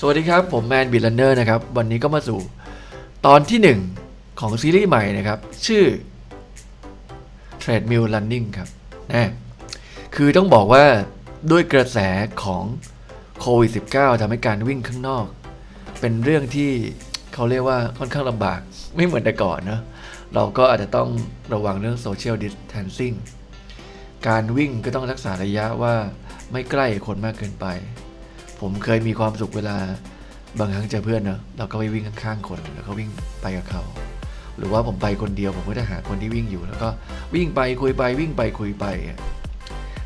สวัสดีครับ ผมแมนบิลเลนเนอร์นะครับ วันนี้ก็มาสู่ตอนที่ 1 ของซีรีส์ใหม่นะครับ ชื่อ Treadmill Running ครับนะคือต้องบอกว่าด้วยกระแสของโควิด -19 ทำให้การวิ่งข้างนอก เป็นเรื่องที่เขาเรียกว่าค่อนข้างลำบาก ไม่เหมือนแต่ก่อนเนะเราก็อาจจะต้องระวังเรื่อง Social Distancing การวิ่งก็ต้องรักษาระยะว่าไม่ใกล้คนมากเกินไป ผมเคยมีความสุขเวลาบางครั้งเจอเพื่อนเนอะเราก็ไปวิ่งข้างๆคนแล้วก็วิ่งไปกับเขา หรือว่าผมไปคนเดียวผมก็จะหาคนที่วิ่งอยู่ แล้วก็วิ่งไปคุยไปวิ่งไปคุยไป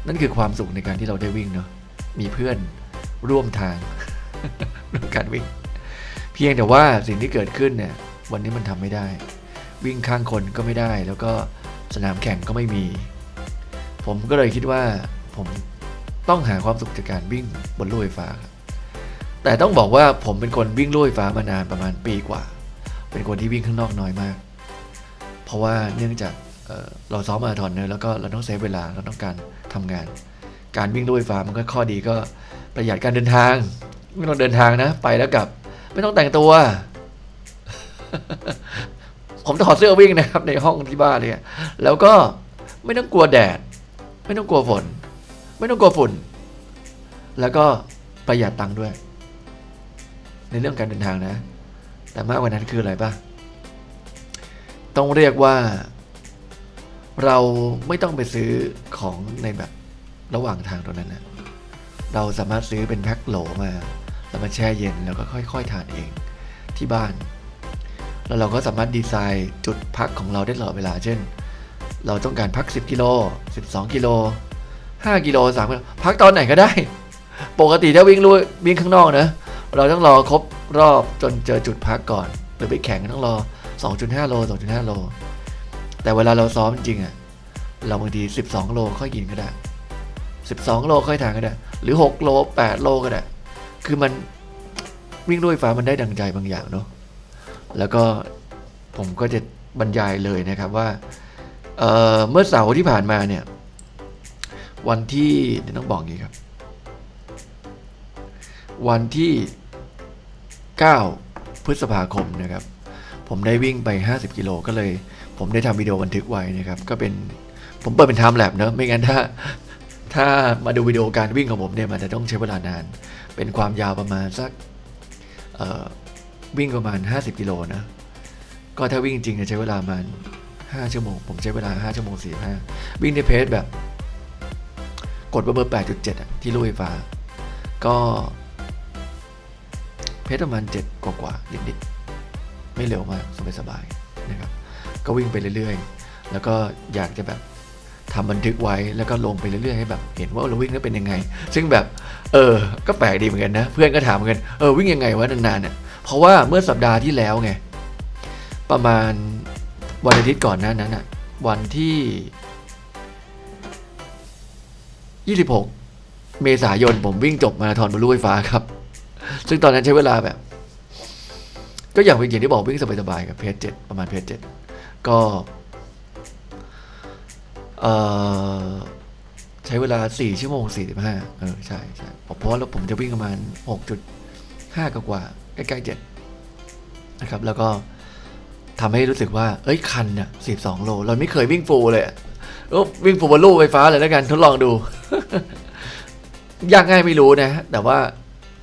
นั่นคือความสุขในการที่เราได้วิ่งเนาะมีเพื่อนร่วมทางในการวิ่ง เพียงแต่ว่าสิ่งที่เกิดขึ้นเนี่ยวันนี้มันทำไม่ได้ วิ่งข้างคนก็ไม่ได้ แล้วก็สนามแข่งก็ไม่มี ผมก็เลยคิดว่าผมต้องหาความสุขจากการวิ่งบนลู่ไฟฟ้าครับ แต่ต้องบอกว่าผมเป็นคนวิ่งลู่ไฟฟ้ามานานประมาณปีกว่า เป็นคนที่วิ่งข้างนอกน้อยมาก เพราะว่าเนื่องจากเเราซ้อมมาราธอนเนอะแล้วก็เราต้องเซฟเวลาเราต้องการทำงาน การวิ่งลู่ไฟฟ้ามันก็ข้อดีก็ประหยัดการเดินทาง ไม่ต้องเดินทางนะ ไปแล้วกลับ ไม่ต้องแต่งตัว ผมถอดเสื้อวิ่งนะครับ ในห้องที่บ้านเลยแล้วก็ไม่ต้องกลัวแดด ไม่ต้องกลัวฝน ไม่ต้องกลัวฝุ่น แล้วก็ประหยัดตังค์ด้วย ในเรื่องการเดินทางนะ แต่มากกว่านั้นคืออะไรปะต้องเรียกว่า เราไม่ต้องไปซื้อของในแบบระหว่างทางตรงนั้นนะเราสามารถซื้อเป็นแพ็คโหลมาแล้วมาแช่เย็นแล้วก็ค่อยๆทานเองที่บ้าน แล้วเราก็สามารถดีไซน์จุดพักของเราได้ตลอดเวลา เช่น เราต้องการพัก 10 กิโล 12 กิโล 5 กิโล3กิโลพักตอนไหนก็ได้ ปกติถ้าวิ่งลุยวิ่งข้างนอกนะ เราต้องรอครบรอบจนเจอจุดพักก่อน หรือไปแข่งต้องรอ 2.5 โล 2.5 โล แต่เวลาเราซ้อมจริงอะเราบางที 12 โลค่อยกินก็ได้ 12 โลค่อยทานก็ได้ หรือ 6 โล 8 โลก็ได้ คือมันวิ่งด้วยฟ้ามันได้ดังใจบางอย่างเนาะ แล้วก็ผมก็จะบรรยายเลยนะครับว่าเเมื่อเสาร์ที่ผ่านมาเนี่ย วันที่เดี๋ยวต้องบอกงนี้ครับ วันที่ 9 พฤษภาคมนะครับ ผมได้วิ่งไป 50 กิโลก็เลย ผมได้ทำวิดีโอบันทึกไว้นะครับ ก็เป็นผมเปิดเป็นไทม์แลปเนอะไม่งั้นถ้า ถ้ามาดูวิดีโอการวิ่งของผมเนี่ยมันจะต้องใช้เวลานาน เป็นความยาวประมาณสักวิ่งประมาณ 50 กิโลนะ ก็ถ้าวิ่งจริงจะใช้เวลาประมาณ 5 ชั่วโมง ผมใช้เวลา 5 ชั่วโมง 45 วิ่งในเพจแบบ กดเบอร์ 8.7 ที่ลู่ไฟฟ้า ก็ เพจประมาณ 7 กว่ากว่าๆนิดๆไม่เร็วมากสบายๆนะครับ ก็วิ่งไปเรื่อยๆ แล้วก็อยากจะแบบทำบันทึกไว้แล้วก็ลงไปเรื่อยๆให้แบบเห็นว่าเราวิ่งแล้วเป็นยังไง ซึ่งแบบเออ ก็แปลกดีเหมือนกันนะ เพื่อนก็ถามเหมือนกันเออวิ่งยังไงวะนานๆเนี่ยเพราะว่าเมื่อสัปดาห์ที่แล้วไงประมาณวันอาทิตย์ก่อนหน้านั้นอะวันที่ 26 เมษายนผมวิ่งจบมาราธอนบนลู่ไฟฟ้าครับ ซึ่งตอนนั้นใช้เวลาแบบ ก็อย่างเป็นอย่างที่บอกวิ่งสบายๆกับเพจเจ็ดประมาณเพจเจ็ดก็ใช้เวลา 4 ชั่วโมง 45 เออ ใช่ใช่เพราะว่าผมจะวิ่งประมาณ 6.5กว่า ใกล้ๆ 7 นะครับ แล้วก็ทำให้รู้สึกว่า เอ้ย คันเนี่ย12โล เราไม่เคยวิ่งฟูเลยวิ่งฟูบนลู่ไฟฟ้าเลยแล้วกัน ทดลองดู ยากง่ายไม่รู้นะ แต่ว่า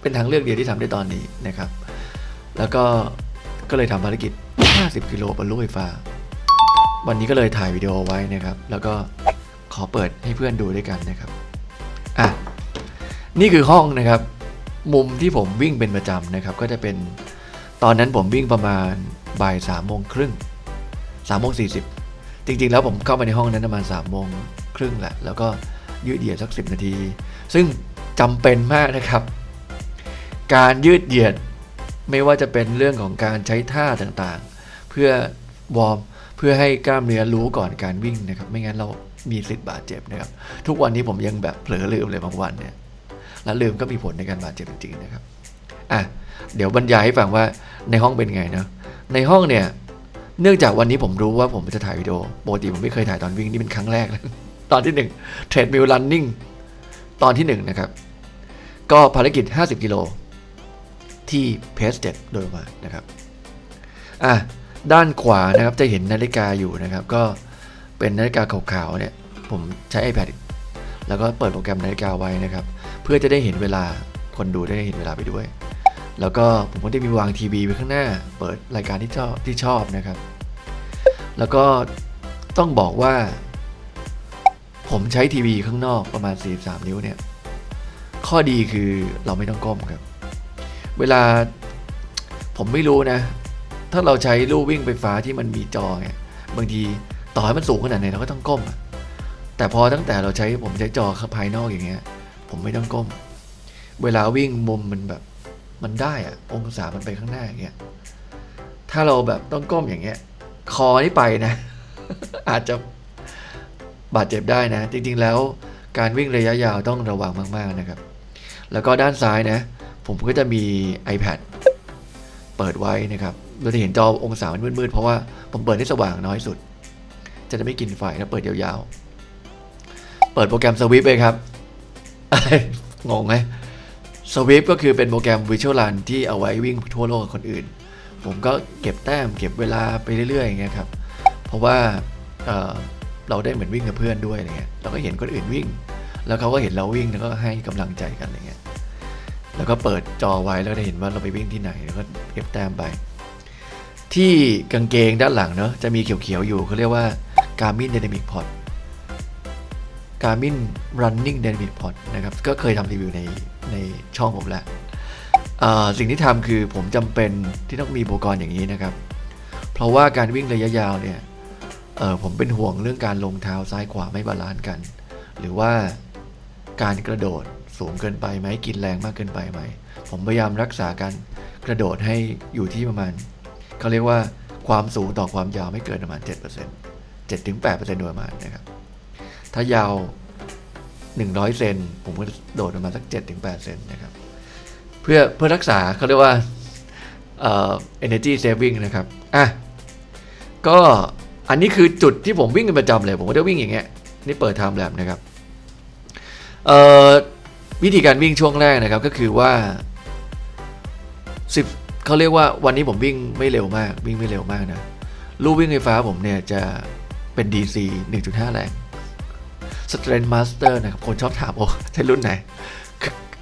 เป็นทางเลือกเดียวที่ทำได้ตอนนี้นะครับ แล้วก็ก็เลยทำภารกิจ 50 กิโลบนลู่ไฟฟ้า วันนี้ก็เลยถ่ายวิดีโอไว้นะครับ แล้วก็ขอเปิดให้เพื่อนดูด้วยกันนะครับอะนี่คือห้องนะครับ มุมที่ผมวิ่งเป็นประจำนะครับ ก็จะเป็นตอนนั้นผมวิ่งประมาณบ่ายสามโมงครึ่งสามโมงสี่สิบจริงๆ แล้วผมเข้าไปในห้องนั้นประมาณสามโมงครึ่งแหละ แล้วก็ยืดเหยียดสักสิบนาที ซึ่งจำเป็นมากนะครับ การยืดเหยียด ไม่ว่าจะเป็นเรื่องของการใช้ท่าต่างๆ เพื่อวอร์มเพื่อให้กล้ามเนื้อรู้ก่อนการวิ่งนะครับ ไม่งั้นเรามีสิทธิ์บาดเจ็บนะครับ ทุกวันนี้ผมยังแบบเผลอลืมเลยบางวันเนี่ยแล้วลืมก็มีผลในการบาดเจ็บจริงๆนะครับอะเดี๋ยวบรรยายให้ฟังว่าในห้องเป็นไงนะในห้องเนี่ยเนื่องจากวันนี้ผมรู้ว่าผมจะถ่ายวิดีโอปกติผมไม่เคยถ่ายตอนวิ่งนี่เป็นครั้งแรกเลยตอนที่หนึ่งเทรดมิลลันนิ่งตอนที่หนึ่งนะครับก็ภารกิจ 50 กิโล ที่เพจเจ็ดโดยประมาณนะครับอะด้านขวานะครับจะเห็นนาฬิกาอยู่นะครับ ก็เป็นนาฬิกาขาวๆเนี่ยผมใช้ iPad แล้วก็เปิดโปรแกรมนาฬิกาไว้นะครับ เพื่อจะได้เห็นเวลาคนดูได้เห็นเวลาไปด้วย แล้วก็ผมก็ได้มีวางทีวีไว้ข้างหน้า เปิดรายการที่ชอบที่ชอบนะครับ แล้วก็ต้องบอกว่า ผมใช้ทีวีข้างนอกประมาณ 43 นิ้วเนี่ย ข้อดีคือเราไม่ต้องก้มครับ เวลาผมไม่รู้นะ ถ้าเราใช้ลู่วิ่งไฟฟ้าที่มันมีจอเนี่ยบางทีต่อให้มันสูงขนาดไหนเราก็ต้องก้ม แต่พอตั้งแต่เราใช้ผมใช้จอภายนอกอย่างเงี้ย ผมไม่ต้องก้ม เวลาวิ่งมุมมันแบบมันได้อะองศามันไปข้างหน้าอย่างเงี้ยถ้าเราแบบต้องก้มอย่างเงี้ย คอนี่ไปนะ อาจจะบาดเจ็บได้นะ จริงๆแล้วการวิ่งระยะยาวต้องระวังมากๆนะครับ แล้วก็ด้านซ้ายนะ ผมก็จะมี iPad เปิดไว้นะครับ เราจะเห็นจอองศามันมืดๆ เพราะว่าผมเปิดให้สว่างน้อยสุด จะได้ไม่กินไฟแล้วเปิดยาวๆ เปิดโปรแกรม Swift เลยครับ งงไหม Swift ก็คือเป็นโปรแกรม Visual Run ที่เอาไว้วิ่งทั่วโลกกับคนอื่น ผมก็เก็บแต้มเก็บเวลาไปเรื่อยๆอย่างเงี้ยครับ เพราะว่าเเราได้เหมือนวิ่งกับเพื่อนด้วยอะไรเงี้ย เราก็เห็นคนอื่นวิ่ง แล้วเขาก็เห็นเราวิ่งแล้วก็ให้กำลังใจกันอะไรเงี้ย แล้วก็เปิดจอไว้แล้วได้เห็นว่าเราไปวิ่งที่ไหนแล้วก็เก็บแต้มไป ที่กางเกงด้านหลังเนาะจะมีเขียวๆอยู่เขาเรียกว่า Garmin Dynamic Pod Garmin Running Dynamic Pod นะครับก็เคยทำรีวิวในในช่องผมแล้วสิ่งที่ทำคือผมจำเป็นที่ต้องมีอุปกรณ์อย่างนี้นะครับ เพราะว่าการวิ่งระยะยาวเนี่ยผมเป็นห่วงเรื่องการลงเท้าซ้ายขวาไม่บาลานซ์กัน หรือว่าการกระโดด สูงเกินไปไหมกินแรงมากเกินไปไหม ผมพยายามรักษาการกระโดดให้อยู่ที่ประมาณเขาเรียกว่าความสูงต่อความยาวไม่เกินประมาณ 7% 7-8%โดยประมาณนะครับ ถ้ายาว 100 เซนผมก็โดดประมาณสัก 7-8 เซนนะครับ เพื่อเพื่อรักษาเขาเรียกว่าเอ่อ energy saving นะครับ อะ ก็อันนี้คือจุดที่ผมวิ่งเป็นประจำเลย ผมก็จะวิ่งอย่างเงี้ย นี่เปิด time lap นะครับ เอ่อ วิธีการวิ่งช่วงแรกนะครับก็คือว่า 10เขาเรียกว่าวันนี้ผมวิ่งไม่เร็วมากวิ่งไม่เร็วมากนะลู่วิ่งไฟฟ้าผมเนี่ยจะเป็น DC 1.5 แรง Strength Master นะครับคนชอบถามโอ้ใช่รุ่นไหน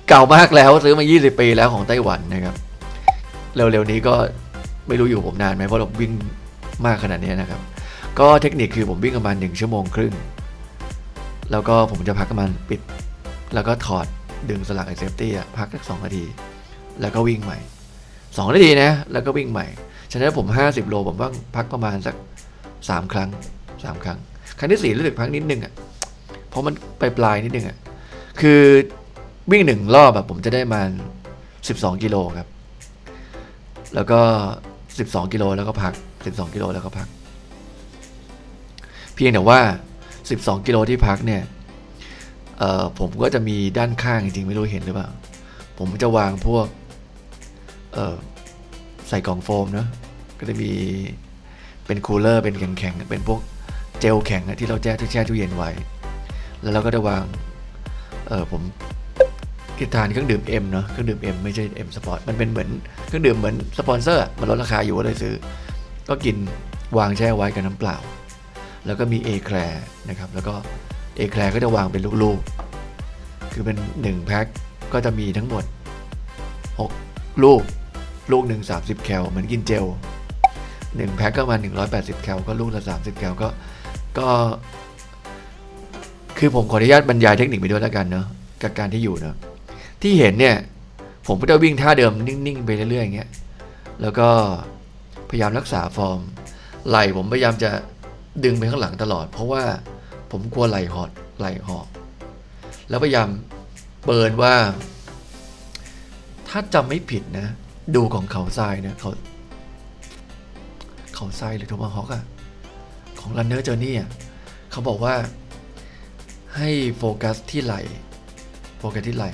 เก่ามากแล้วซื้อมา 20 ปีแล้วของไต้หวันนะครับ เร็วๆนี้ก็ไม่รู้อยู่ผมนานไหมเพราะเราวิ่งมากขนาดนี้นะครับ ก็เทคนิคคือผมวิ่งประมาณ 1 ชั่วโมงครึ่ง แล้วก็ผมจะพักประมาณปิด แล้วก็ถอด ดึงสลักไอเซฟตี้อะพักสักสองนาที แล้วก็วิ่งใหม่สองนาทีนะ แล้วก็วิ่งใหม่ ฉะนั้นผม 50 โลผมว่าพักประมาณสัก 3 ครั้ง 3 ครั้ง ครั้งที่สี่รู้สึกพักนิดนึงอะ เพราะมันไปปลายๆนิดนึงอะ คือวิ่งหนึ่งรอบแบบผมจะได้มา 12 กิโลครับ แล้วก็ 12 กิโลแล้วก็พัก 12 กิโลแล้วก็พัก เพียงแต่ว่า 12 กิโลที่พักเนี่ย เอ่อผมก็จะมีด้านข้างจริงๆไม่รู้เห็นหรือเปล่า ผมจะวางพวกเอ่อใส่กล่องโฟมเนอะก็จะมีเป็นคูลเลอร์เป็นแข็งๆเป็นพวกเจลแข็งที่เราแช่ที่แช่ตู้เย็นไว้ แล้วเราก็จะวางเออผมกินทานเครื่องดื่ม M เนาะเครื่องดื่ม M ไม่ใช่ M Sport มันเป็นเหมือนเครื่องดื่มเหมือนสปอนเซอร์มันลดราคาอยู่ก็เลยซื้อ ก็กินวางแช่ไว้กับน้ำเปล่า แล้วก็มี A แคลนะครับแล้วก็ เอแคลก็จะวางเป็นลูกๆ คือเป็น 1 แพ็คก็จะมีทั้งหมด 6 ลูก ลูกหนึ่ง30 แคลเหมือนกินเจล 1 แพ็คก็มา 180 แคลก็ลูกละ 30 แคลก็ก็ คือผมขออนุญาตบรรยายเทคนิคไปด้วยแล้วกันเนาะกับการที่อยู่เนาะที่เห็นเนี่ย ผมก็จะวิ่งท่าเดิมนิ่งๆ ไปเรื่อยๆอย่างเงี้ยแล้วก็พยายามรักษาฟอร์มไหล่ผมพยายามจะดึงไปข้างหลังตลอด เพราะว่า ผมกลัวไหลหอดไหลหอบแล้วพยายามเบิร์นว่า ถ้าจำไม่ผิดนะ ดูของเขาทรายนะเขาเขาทรายหรือโทมาฮอกอะของ Runner Journey อะเขาบอกว่าให้โฟกัสที่ไหลโฟกัสที่ไหล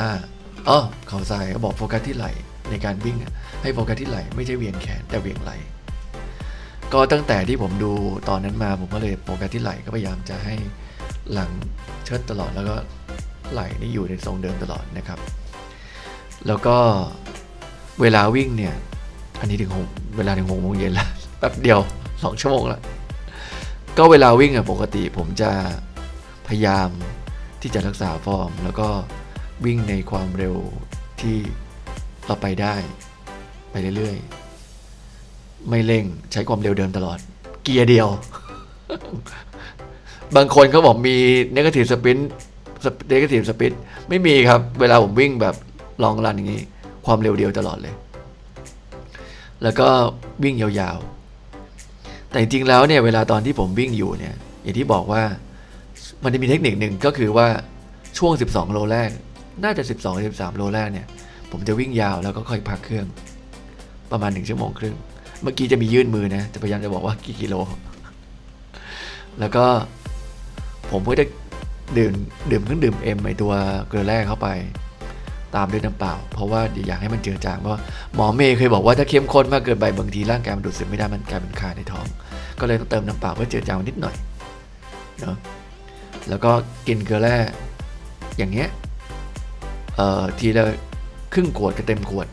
อ่าอ๋อเขาทรายก็บอกโฟกัสที่ไหลในการวิ่งให้โฟกัสที่ไหลไม่ใช่เวียงแขนแต่เวียงไหล ก็ตั้งแต่ที่ผมดูตอนนั้นมาผมก็เลยโฟกัสที่ไหล่ก็พยายามจะให้หลังเชิดตลอดแล้วก็ไหล่นี่อยู่ในทรงเดิมตลอดนะครับ แล้วก็เวลาวิ่งเนี่ย อันนี้ถึงหกเวลาถึงหกโมงเย็นแล้วแป๊บเดียวสองชั่วโมงแล้วก็เวลาวิ่งอะปกติผมจะพยายามที่จะรักษาฟอร์ม แล้วก็วิ่งในความเร็วที่เราไปได้ไปเรื่อยๆ ไม่เร่งใช้ความเร็วเดิมตลอด เกียร์เดียว บางคนเขาบอกมี negative sprint negative sprint ไม่มีครับ เวลาผมวิ่งแบบลองรันอย่างนี้ ความเร็วเดียวตลอดเลย แล้วก็วิ่งยาวๆ แต่จริงๆแล้วเนี่ยเวลาตอนที่ผมวิ่งอยู่เนี่ยอย่างที่บอกว่ามันจะมีเทคนิคหนึ่งก็คือว่าช่วง 12 โลแรก น่าจะ 12 13 โลแรกเนี่ย ผมจะวิ่งยาวแล้วก็ค่อยพักเครื่อง ประมาณ 1 ชั่วโมงครึ่ง เมื่อกี้จะมียื่นมือนะ จะพยายามจะบอกว่ากี่กิโล แล้วก็ผมก็จะดื่มดื่มเครื่องดื่มเอ็มไอตัวเกลือแร่เข้าไป ตามด้วยน้ำเปล่า เพราะว่าอยากให้มันเจือจางเพราะหมอเมย์เคยบอกว่าถ้าเข้มข้นมากเกินไปบางทีร่างกายมันดูดซึมไม่ได้มันกลายเป็นคาในท้อง ก็เลยต้องเติมน้ำเปล่าเพื่อเจือจางนนิดหน่อยเนาะแล้วก็กินเกลือแร่อย่างเงี้ยเอ่อทีละครึ่งขวดกับเต็มขวด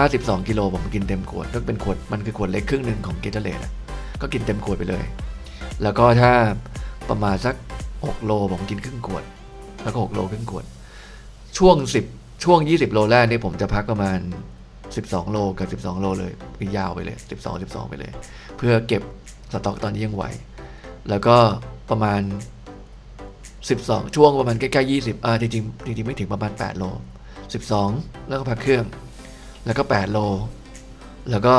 ถ้า 12 กิโลผมกินเต็มขวดก็เป็นขวดมันคือขวดเล็กครึ่งหนึ่งของเกตเเลตก็กินเต็มขวดไปเลย แล้วก็ถ้าประมาณสัก 6 โลผมกินครึ่งขวด แล้วก็ 6 โลครึ่งขวด ช่วง 10 ช่วง 20 โลแรกนี่ผมจะพักประมาณ 12 โลกับ 12 โลเลยยาวไปเลย 12 12 ไปเลย เพื่อเก็บสต็อกตอนนี้ยังไหว แล้วก็ประมาณ 12 ช่วงประมาณใกล้ๆ20อ่าจริงๆจริงๆไม่ถึงประมาณ 8 โล 12 แล้วก็พักเครื่อง แล้วก็ 8 โล แล้วก็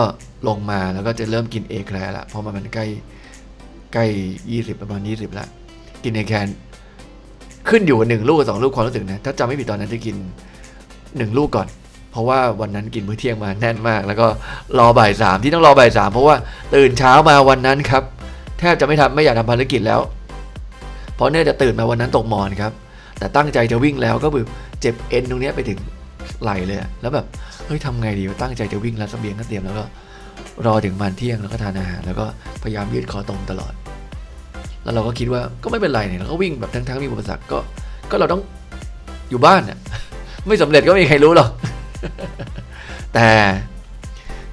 ลงมาแล้วก็จะเริ่มกินเอแคร์ละเพราะมันใกล้ใกล้ 20 ประมาณ 20ละกินเอแคร์ขึ้นอยู่กับหนึ่งลูกกับสองลูกความรู้สึกนะ ถ้าจำไม่ผิดตอนนั้นจะกินหนึ่งลูกก่อน เพราะว่าวันนั้นกินมื้อเที่ยงมาแน่นมาก แล้วก็รอบ่ายสามที่ต้องรอบ่ายสามเพราะว่าตื่นเช้ามาวันนั้นครับแทบจะไม่ทำไม่อยากทำภารกิจแล้ว เพราะเนี่ยจะตื่นมาวันนั้นตกหมอนครับ แต่ตั้งใจจะวิ่งแล้วก็แบบเจ็บเอ็นตรงนี้ไปถึงไหลเลย แล้วแบบ เฮ้ยทำไงดีตั้งใจจะวิ่งแล้วเบียงก็เตรียมแล้วก็รอถึงมันเที่ยงแล้วก็ทานอาหารแล้วก็พยายามยืดคอตรงตลอด แล้วเราก็คิดว่าก็ไม่เป็นไรเนี่ยเราก็วิ่งแบบทั้งๆมีอุปสรรคก็ก็เราต้องอยู่บ้านน่ะไม่สำเร็จก็ไม่มีใครรู้หรอกแต่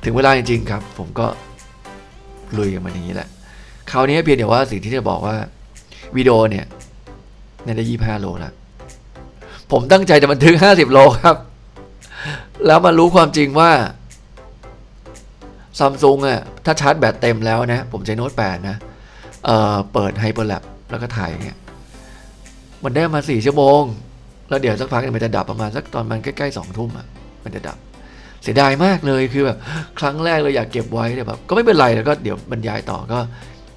ถึงเวลาจริงๆครับ ผมก็ลุยกับมันอย่างนี้แหละคราวนี้เพียงแต่ว่าสิ่งที่จะบอกว่าวิดีโอเนี่ยในได้ยี่ห้าโลแล้วผมตั้งใจจะบันทึกห้าสิบโลครับ แล้วมารู้ความจริงว่าซัมซุงอะถ้าชาร์จแบตเต็มแล้วนะ ผมใช้โน้ตแปดนะเอ่อเปิดไฮเปอร์แลปแล้วก็ถ่ายอย่างเงี้ยมันได้มาสี่ชั่วโมง แล้วเดี๋ยวสักพักมันจะดับประมาณสักตอนมันใกล้ๆสองทุ่มอะมันจะดับ เสียดายมากเลยคือแบบครั้งแรกเลยอยากเก็บไว้แต่แบบก็ไม่เป็นไรแล้วก็เดี๋ยวบรรยายต่อก็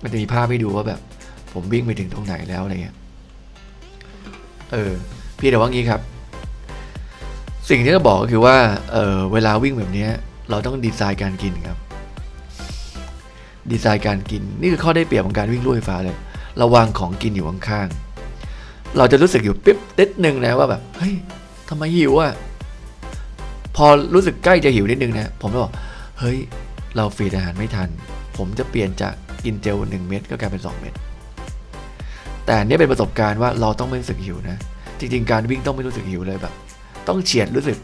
มันจะมีภาพให้ดูว่าแบบ ผมวิ่งไปถึงตรงไหนแล้วอะไรเงี้ยเออพี่แต่ว่างี้ครับ สิ่งที่จะบอกก็คือว่าเเวลาวิ่งแบบนี้เราต้องดีไซน์การกินครับ ดีไซน์การกินนี่คือข้อได้เปรียบของการวิ่งลู่ไฟฟ้าเลยเราวางของกินอยู่ข้างๆเราจะรู้สึกอยู่ปิ๊บนิดนึงนะว่าแบบเฮ้ยทำไมหิวอะพอรู้สึกใกล้จะหิวนิดนึงนะผมจะบอกเฮ้ยเราฟีดอาหารไม่ทัน ผมจะเปลี่ยนจากกินเจลหนึ่งเม็ดก็กลายเป็น 2 เม็ดแต่อันนี่เป็นประสบการณ์ว่าเราต้องไม่รู้สึกหิวนะ จริง ๆ การวิ่งต้องไม่รู้สึกหิวเลยแบบ ต้องเฉียดรู้สึก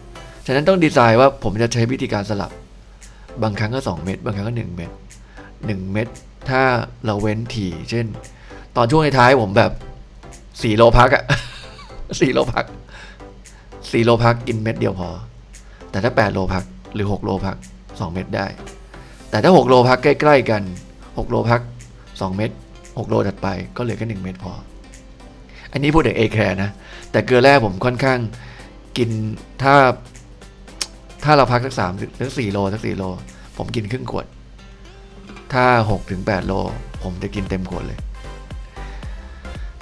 ฉะนั้นต้องดีไซน์ว่าผมจะใช้วิธีการสลับ บางครั้งก็ 2 เม็ดบางครั้งก็ 1 เม็ด1 เม็ดถ้าเราเว้นถี่เช่น ตอนช่วงท้ายผมแบบ4โลพักอะ4โลพัก4โลพักกินเม็ดเดียวพอ แต่ถ้า 8 โลพักหรือ 6 โลพัก 2 เม็ดได้ แต่ถ้า 6 โลพักใกล้ ๆ กัน 6 โลพัก 2 เม็ด6 โลถัดไปก็เหลือแค่1เม็ดพอ อันนี้พูดถึงเอแคร์นะ แต่เกลือแร่ผมค่อนข้าง กินถ้า ถ้าเราพักสักสามถึงสี่โลสักสี่โล ผมกินครึ่งขวด ถ้าหกถึงแปดโล ผมจะกินเต็มขวดเลย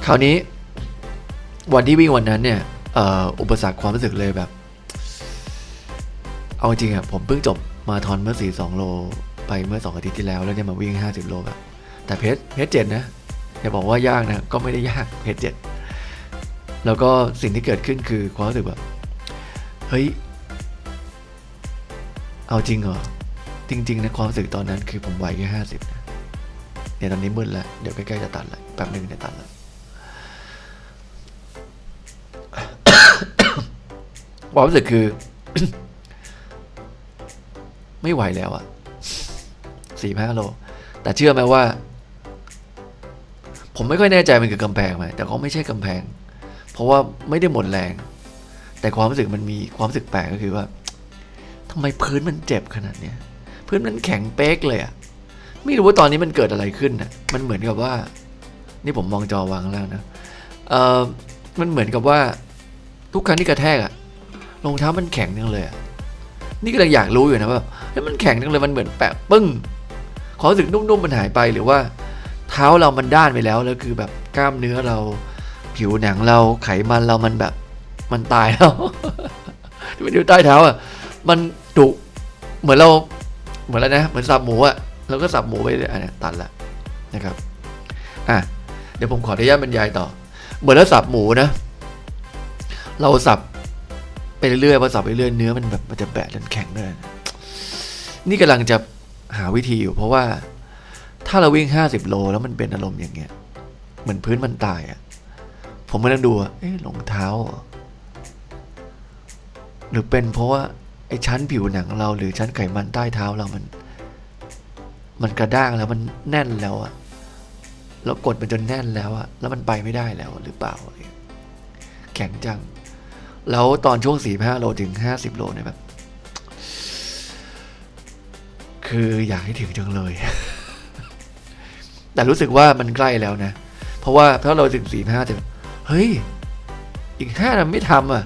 คราวนี้วันที่วิ่งวันนั้นเนี่ยอ,อุปสรรคความรู้สึกเลยแบบ เอาจริงอะผมเพิ่งจบมาทอนเมื่อสี่สองโล ไปเมื่อสองอาทิตย์ที่แล้วแล้วเนี่ยมาวิ่งห้าสิบโลแบบแต่เพจเพจเจ็ดนะอย่าบอกว่ายากนะ ก็ไม่ได้ยากเพจเจ็ดแล้วก็สิ่งที่เกิดขึ้นคือความรู้สึกแบบ ฮ้ย เอาจริงเหรอ จริงๆนะความรู้สึกตอนนั้นคือผมไหวแค่ห้าสิบเนี่ยตอนนี้มืดแล้ว เดี๋ยวใกล้ๆจะตัดแล้วแป๊บหนึ่งจะตัดแล้วความรู้สึกคือ ไม่ไหวแล้วอะสี่ห้าโล แต่เชื่อไหมว่า ผมไม่ค่อยแน่ใจมันคือกำแพงไหมแต่ก็ไม่ใช่กำแพง เพราะว่าไม่ได้หมดแรง แต่ความรู้สึกมันมีความรู้สึกแปลกก็คือว่าทำไมพื้นมันเจ็บขนาดเนี้ยพื้นมันแข็งเป๊กเลยอะไม่รู้ว่าตอนนี้มันเกิดอะไรขึ้นนะมันเหมือนกับว่า นี่ผมมองจอวางแล่างนะเออมันเหมือนกับว่า ทุกครั้งที่กระแทกอะรองเท้ามันแข็งจังเลยอะนี่ก็เลยอยากรู้อยู่นะว่าเฮ้ยมันแข็งจังเลยมันเหมือนแปะปึ้งความรู้สึกนุ่มๆมันหายไปหรือว่า เท้าเรามันด้านไปแล้วแล้วคือแบบกล้ามเนื้อเรา ผิวหนังเราไขมันเรามันแบบ มันตายแล้วที่มันอยู่ใต้เท้าอะ มันดุเหมือนเราเหมือนแล้วนะ เหมือนสับหมูอะเราก็สับหมูไปเลยอันนี้ตัดละนะครับอะเดี๋ยวผมขออนุญาตบรรยายต่อ เหมือนเราสับหมูนะ เราสับไปเรื่อยๆพอสับไปเรื่อยเนื้อมันแบบมันจะแบะจนแข็งเลยนี่กำลังจะหาวิธีอยู่ เพราะว่าถ้าเราวิ่งห้าสิบโล แล้วมันเป็นอารมณ์อย่างเงี้ย เหมือนพื้นมันตายอะ่ะ ผมกำลังดูเอ๊ะรองเท้า หรือเป็นเพราะว่าไอ้ชั้นผิวหนังเราหรือชั้นไขมันใต้เท้าเรามัน มันกระด้างแล้วมันแน่นแล้วอะแล้วกดมันจนแน่นแล้วอะแล้วมันไปไม่ได้แล้วหรือเปล่า แข็งจัง แล้วตอนช่วงสี่ห้าโลถึงห้าสิบโลเนี่ยแบบคืออยากให้ถึงจังเลย แต่รู้สึกว่ามันใกล้แล้วนะ เพราะว่าถ้าเราถึงสี่ห้าจะเฮ้ย อีกห้าเราไม่ทำอะ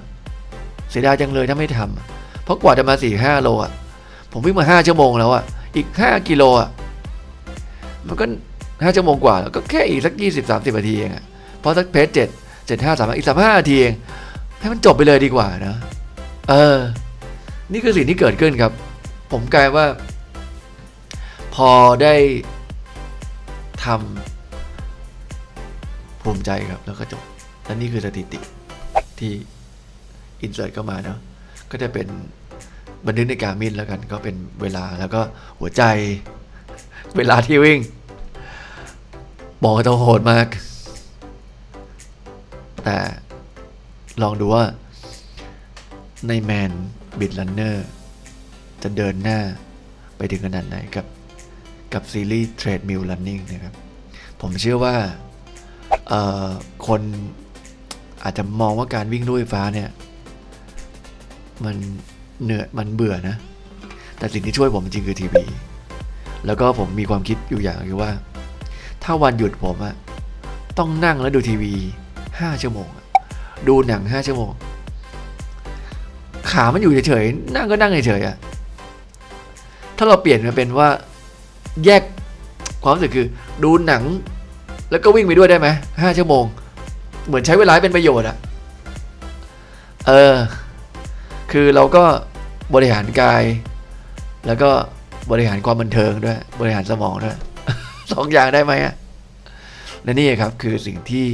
เสียดายจังเลยถ้าไม่ทำเพราะกว่าจะมาสี่ห้าโลอะ ผมวิ่งมาห้าชั่วโมงแล้วอะ อีกห้ากิโลอะ มันก็ห้าชั่วโมงกว่าแล้วก็แค่อีกสักยี่สิบสามสิบนาทีเองอะเพราะสักเพจเจ็ดเจ็ดห้าสามอีกสามห้านาทีเอง ให้มันจบไปเลยดีกว่านะ เออ นี่คือสิ่งที่เกิดขึ้นครับ ผมกลายว่า พอได้ทำภูมิใจครับแล้วก็จบและนี่คือสถิติที่ อินเสิร์ตเข้ามาเนาะก็จะเป็นบันทึกในการมินแล้วกันก็เป็นเวลาแล้วก็หัวใจ เวลาที่วิ่งบอกว่าต้องโหดมาก แต่ลองดูว่าในแมนบิดลันเนอร์จะเดินหน้าไปถึงขนาดไหนกับกับซีรีส์เทรดมิลลันนิ่งนะครับ ผมเชื่อว่าคนอาจจะมองว่าการวิ่งด้วยฟ้าเนี่ย มันเหนื่อยมันเบื่อนะ แต่สิ่งที่ช่วยผมจริงคือทีวี แล้วก็ผมมีความคิดอยู่อย่างคือว่า ถ้าวันหยุดผมอะต้องนั่งแล้วดูทีวีห้าชั่วโมง ดูหนังห้าชั่วโมง ขามันอยู่เฉยๆนั่งก็นั่งเฉยๆอะถ้าเราเปลี่ยนมาเป็นว่าแยกความรู้สึกคือดูหนัง แล้วก็วิ่งไปด้วยได้ไหมห้าชั่วโมง เหมือนใช้เวลาเป็นประโยชน์อะเออ คือเราก็บริหารกาย แล้วก็บริหารความบันเทิงด้วย บริหารสมองด้วยสองอย่างได้ไหมอะและนี่ครับคือสิ่งที่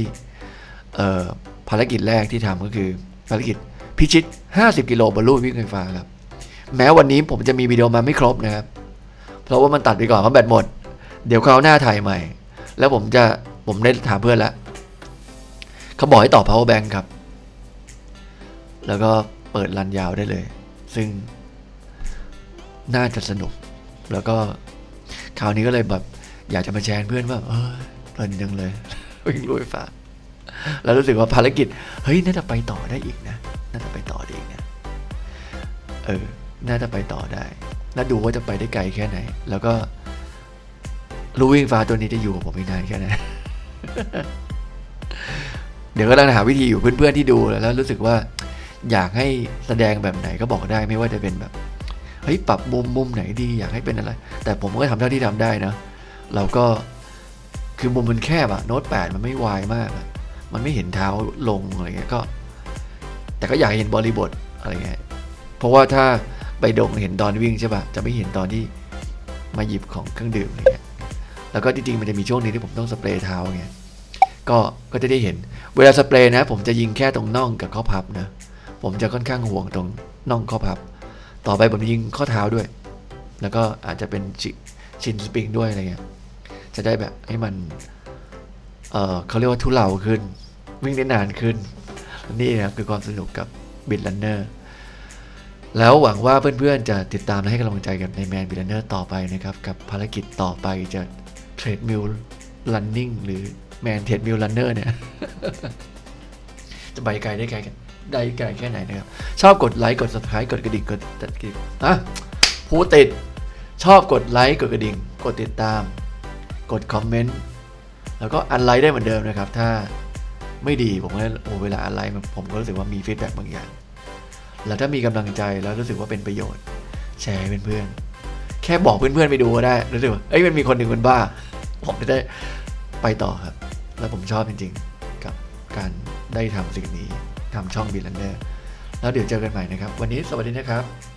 ภารกิจแรกที่ทำก็คือภารกิจพิชิต 50 กิโลบนลู่วิ่งไฟฟ้าครับ แม้วันนี้ผมจะมีวิดีโอมาไม่ครบนะครับ เพราะว่ามันตัดไปก่อนเพราะแบตหมด เดี๋ยวคราวหน้าถ่ายใหม่ แล้วผมจะผมได้ถามเพื่อนแล้วเขาบอกให้ต่อ power bank ครับ แล้วก็ เปิดรันยาวได้เลย ซึ่งน่าจะสนุก แล้วก็คราวนี้ก็เลยแบบอยากจะมาแชร์เพื่อนว่าเออเพลินจังเลยวิ่งลุยฟ้าแล้วรู้สึกว่าภารกิจ เฮ้ย น่าจะไปต่อได้อีกนะ น่าจะไปต่อได้อีกนะ เออ น่าจะไปต่อได้ แล้วดูว่าจะไปได้ไกลแค่ไหน แล้วก็รู้วิ่งฟ้าตัวนี้จะอยู่กับผมอีกนานแค่ไหน เดี๋ยวก็ต้องหาวิธีอยู่เพื่อนๆที่ดูแล้วรู้สึกว่า อยากให้แสดงแบบไหนก็บอกได้ไม่ว่าจะเป็นแบบเฮ้ยปรับมุมมุมไหนดีอยากให้เป็นอะไร แต่ผมก็ทำเท่าที่ทำได้นะ เราก็คือมุมมันแคบอะโน้ตแปดมันไม่วายมาก มันไม่เห็นเท้าลงอะไรเงี้ยก็ แต่ก็อยากเห็นบริบทอะไรเงี้ยเพราะว่าถ้าไปดงเห็นตอนวิ่งใช่ปะจะไม่เห็นตอนที่มาหยิบของเครื่องดื่มอะไรเงี้ยแล้วก็จริงๆมันจะมีช่วงนึงที่ผมต้องสเปรย์เท้าเงี้ยก็ก็จะได้เห็นเวลาสเปรย์นะ ผมจะยิงแค่ตรงน่องกับข้อพับนะ ผมจะค่อนข้างห่วงตรงน่องข้อพับ ต่อไปผมยิงข้อเท้าด้วย แล้วก็อาจจะเป็นชิชินสปริงด้วยอะไรเงี้ยจะได้แบบให้มันเเขาเรียกว่าทุเลาขึ้น วิ่งได้นานขึ้น นี่นะคือความสนุกกับบิดลันเนอร์แล้วหวังว่าเพื่อนๆ จะติดตามและให้กำลังใจกับในแมนบิลเนอร์ต่อไปนะครับ กับภารกิจต่อไปจะเทรดมิลลันนิ่งหรือแมนเทรดมิลลันเนอร์เนี่ย จะไปไกลได้ไกลกัน ได้ไกลแค่ไหนนะครับ ชอบกดไลค์กด subscribe กดกระดิ่งกดติดกระดิ่งอะผู้ติดชอบกดไลค์กดกระดิ่ง กดติดตาม กดคอมเมนต์แล้วก็อันไลค์ได้เหมือนเดิมนะครับ ถ้าไม่ดีผมก็โอ้เวลาอันไลค์ผมก็รู้สึกว่ามีฟีดแบ็กบางอย่าง แล้วถ้ามีกำลังใจแล้วรู้สึกว่าเป็นประโยชน์ แชร์ให้เพื่อนๆแค่บอกเพื่อนๆไปดูก็ได้รู้สึกว่าเอ้ยมันมีคนหนึ่งมันบ้า ผมจะได้ไปต่อครับ แล้วผมชอบจริงๆ กับการได้ทำสิ่งนี้ ทำช่องบีลันเดอร์แล้วเดี๋ยวเจอกันใหม่นะครับ วันนี้สวัสดีนะครับ